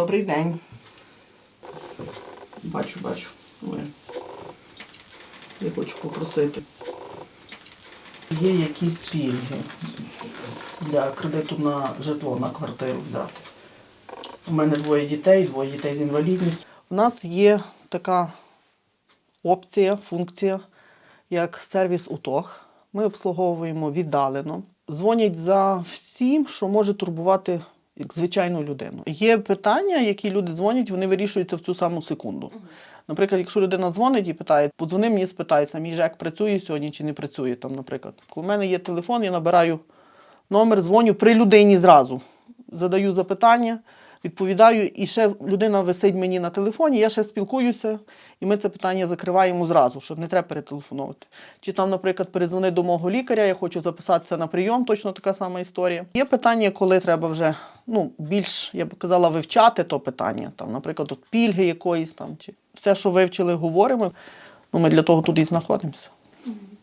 Добрий день. Бачу, бачу. Ой. Я хочу попросити. Є якісь пільги для кредиту на житло, на квартиру взяти. У мене двоє дітей, двоє дітей з інвалідністю. У нас є така опція, функція, як сервіс УТОГ. Ми обслуговуємо віддалено. Дзвонять за всім, що може турбувати як звичайну людину. Є питання, які люди дзвонять, вони вирішуються в цю саму секунду. Наприклад, якщо людина дзвонить і питає, подзвони мені, спитайся, мій ЖЕК працює сьогодні чи не працює. Там, наприклад, коли в мене є телефон, я набираю номер, дзвоню при людині зразу. Задаю запитання, відповідаю, і ще людина висить мені на телефоні, я ще спілкуюся, і ми це питання закриваємо зразу, що не треба перетелефонувати. Чи там, наприклад, передзвони до мого лікаря, я хочу записатися на прийом, точно така сама історія. Є питання, коли треба вже ну, більш, я б казала, вивчати то питання. Там, наприклад, от пільги якоїсь там, чи все, що вивчили, говоримо. Ну, ми для того тут і знаходимося.